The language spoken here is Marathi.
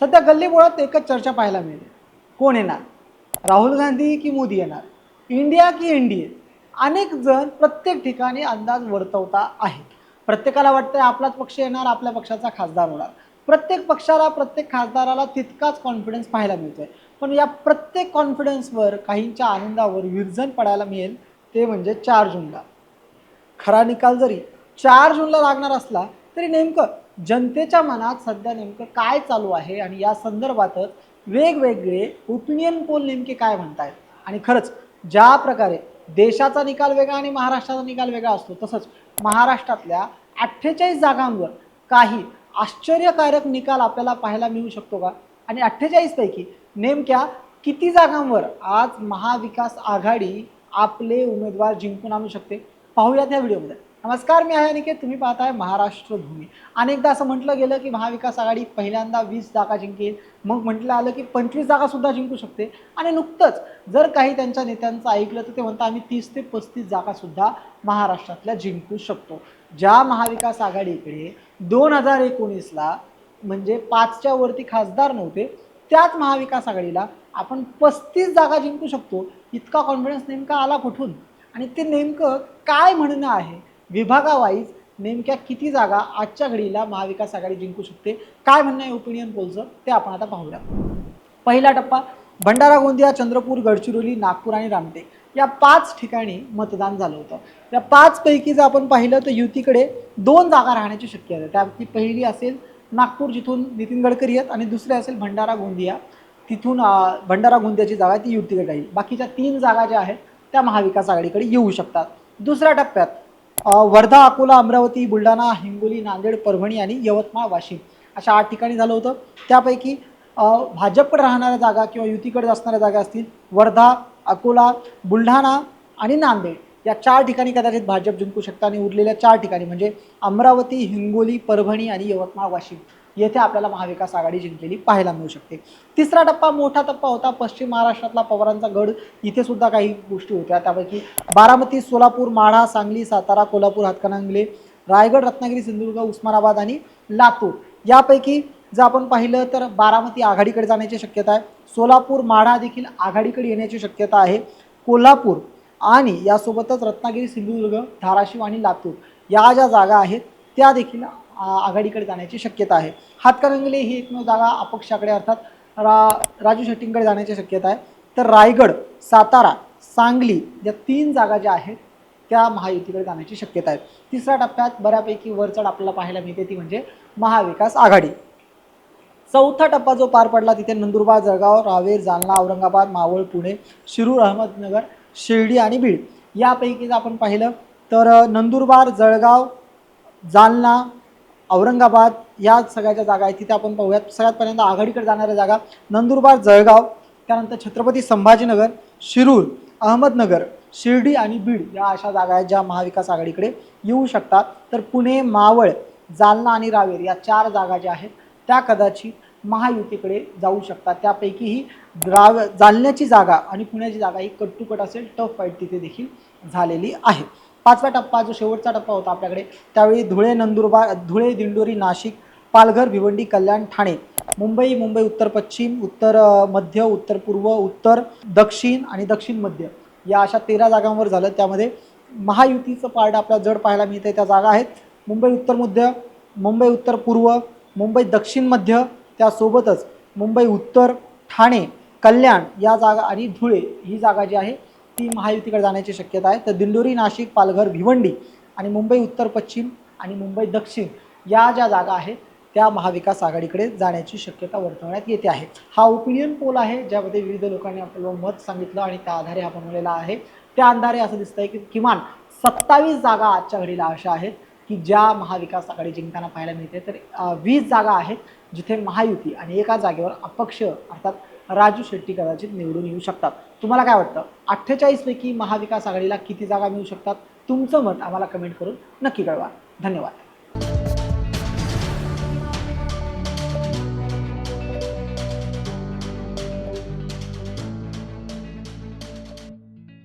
सध्या गल्लीबोळात एकच चर्चा पाहायला मिळते कोण येणार? राहुल गांधी की मोदी येणार? इंडिया की एनडीए? अनेक जण प्रत्येक ठिकाणी अंदाज वर्तवता आहेत. प्रत्येकाला वाटतंय आपलाच पक्ष येणार आपल्या पक्षाचा खासदार होणार. प्रत्येक पक्षाला प्रत्येक खासदाराला तितकाच कॉन्फिडन्स पाहायला मिळतोय. पण या प्रत्येक कॉन्फिडन्सवर काहींच्या आनंदावर विरजन पडायला मिळेल ते म्हणजे चार जूनला. खरा निकाल जरी चार जूनला लागणार असला तरी नेमकं जनतेच्या मनात सध्या नेमकं काय चालू आहे आणि या संदर्भातच वेगवेगळे ओपिनियन पोल नेमके काय म्हणतायत? आणि खरंच ज्या प्रकारे देशाचा निकाल वेगळा आणि महाराष्ट्राचा निकाल वेगळा असतो तसंच महाराष्ट्रातल्या अठ्ठेचाळीस जागांवर काही आश्चर्यकारक निकाल आपल्याला पाहायला मिळू शकतो का? आणि अठ्ठेचाळीसपैकी नेमक्या किती जागांवर आज महाविकास आघाडी आपले उमेदवार जिंकून आणू शकते? पाहूयात या व्हिडिओमध्ये. नमस्कार मी आहे अनिकेत. तुम्ही पाहताय महाराष्ट्र भूमी. अनेकदा असं म्हटलं गेलं की महाविकास आघाडी पहिल्यांदा वीस जागा जिंकेल. मग म्हटलं आलं की पंचवीस जागासुद्धा जिंकू शकते. आणि नुकतंच जर काही त्यांच्या नेत्यांचं ऐकलं तर ते म्हणतात आम्ही तीस ते पस्तीस जागासुद्धा महाराष्ट्रातल्या जिंकू शकतो. ज्या महाविकास आघाडीकडे दोन हजार एकोणीसला म्हणजे पाचच्या वरती खासदार नव्हते त्याच महाविकास आघाडीला आपण पस्तीस जागा जिंकू शकतो. इतका कॉन्फिडन्स नेमका आला कुठून? आणि ते नेमकं काय म्हणणं आहे? विभागावाईज नेमक्या किती जागा आजच्या घडीला महाविकास आघाडी जिंकू शकते? काय म्हणणं आहे ओपिनियन पोलचं ते आपण आता पाहूया पहिला टप्पा भंडारा गोंदिया चंद्रपूर गडचिरोली नागपूर आणि रामटेक. या पाच ठिकाणी मतदान झालं होतं. या पाचपैकी जर आपण पाहिलं तर युतीकडे दोन जागा राहण्याची शक्यता आहे. त्यापैकी पहिली असेल नागपूर जिथून नितीन गडकरी आहेत आणि दुसरी असेल भंडारा गोंदिया. तिथून भंडारा गोंदियाची जागा आहे ती युतीकडे राहील. बाकीच्या तीन जागा ज्या आहेत त्या महाविकास आघाडीकडे येऊ शकतात. दुसऱ्या टप्प्यात वर्धा अकोला अमरावती बुलढाणा हिंगोली नांदेड परभणी आणि यवतमाळ वाशिम अशा आठ ठिकाणी झालं होतं. त्यापैकी भाजपकडे राहणाऱ्या जागा किंवा युतीकडे असणाऱ्या जागा असतील वर्धा अकोला बुलढाणा आणि नांदेड. या चार ठिकाणी कदाचित भाजप जिंकू शकतं आणि उरलेल्या चार ठिकाणी म्हणजे अमरावती हिंगोली परभणी आणि यवतमाळ वाशिम. येथे आपल्याला महाविकास आघाडी जिंकलेली पाहायला मिळू शकते. तिसरा टप्पा मोठा टप्पा होता. पश्चिम महाराष्ट्रातला पवारांचा गड. इथे सुद्धा काही गोष्टी होत्या. त्यापैकी बारामती सोलापूर माढा सांगली सातारा कोल्हापूर हातकणंगले रायगड रत्नागिरी सिंधुदुर्ग उस्मानाबाद आणि लातूर. यापैकी जर आपण पाहिलं तर बारामती आघाडीकडे जाण्याची शक्यता आहे. सोलापूर माढा देखील आघाडीकडे येण्याची शक्यता आहे. कोल्हापूर आणि यासोबतच रत्नागिरी सिंधुदुर्ग धाराशिव आणि लातूर या ज्या जागा आहेत त्या देखील आघाडीकडे जाण्याची शक्यता आहे. हातकणंगले ही एकमेव जागा अपक्षाकडे अर्थात रा राजू शेट्टींकडे जाण्याची शक्यता आहे. तर रायगड सातारा सांगली या तीन जागा ज्या आहेत त्या महायुतीकडे जाण्याची शक्यता आहे. तिसऱ्या टप्प्यात बऱ्यापैकी वरचढ आपल्याला पाहायला मिळते ती म्हणजे महाविकास आघाडी. चौथा टप्पा जो पार पडला तिथे नंदुरबार जळगाव रावेर जालना औरंगाबाद मावळ पुणे शिरूर अहमदनगर शिर्डी आणि बीड यापैकी जर आपण पाहिलं तर नंदुरबार जळगाव जालना औरंगाबाद या सगळ्या ज्या जागा आहेत. तिथे आपण पाहूयात सगळ्यात पहिल्यांदा आघाडीकडे जाणाऱ्या जागा नंदुरबार जळगाव त्यानंतर छत्रपती संभाजीनगर शिरूर अहमदनगर शिर्डी आणि बीड या अशा जागा आहेत ज्या महाविकास आघाडीकडे येऊ शकतात. तर पुणे मावळ जालना आणि रावेर या चार जागा ज्या आहेत त्या कदाचित महायुतीकडे जाऊ शकतात. त्यापैकीही द्राव जालन्याची जागा आणि पुण्याची जागा ही कट टू कट असेल टफ फाईट तिथे देखील झालेली आहे. पाचवा टप्पा जो शेवटचा टप्पा होता आपल्याकडे त्यावेळी धुळे नंदुरबार धुळे दिंडोरी नाशिक पालघर भिवंडी कल्याण ठाणे. मुंबई मुंबई उत्तर पश्चिम उत्तर मध्य उत्तर पूर्व उत्तर दक्षिण आणि दक्षिण मध्य. या अशा तेरा जागांवर झालं. त्यामध्ये महायुतीचं पार्ट आपल्याला जड पाहायला मिळतं त्या जागा आहेत. मुंबई उत्तर मध्य मुंबई उत्तर पूर्व मुंबई दक्षिण मध्य त्यासोबतच मुंबई उत्तर ठाणे कल्याण या जागा आणि धुळे ही जागा जी आहे ती महायुतीकडे जाण्याची शक्यता आहे. तर दिंडोरी नाशिक पालघर भिवंडी आणि मुंबई उत्तर पश्चिम आणि मुंबई दक्षिण या ज्या जागा आहेत त्या महाविकास आघाडीकडे जाण्याची शक्यता वर्तवण्यात येते आहे. हा ओपिनियन पोल आहे ज्यामध्ये विविध लोकांनी आपलं मत सांगितलं आणि त्या आधारे हा बनवलेला आहे. त्या आधारे असं दिसतंय की किमान सत्तावीस जागा आजच्या घडीला अशा आहेत. की ज्या महाविकास आघाडी जिंकताना पाहायला मिळते तर वीस जागा आहेत जिथे महायुती आणि एका जागेवर अपक्ष अर्थात राजू शेट्टी कदाचित निवडून येऊ शकतात. तुम्हाला काय वाटतं? अठ्ठेचाळीसपैकी महाविकास आघाडीला किती जागा मिळू शकतात? तुमचं मत आम्हाला कमेंट करून नक्की कळवा. धन्यवाद.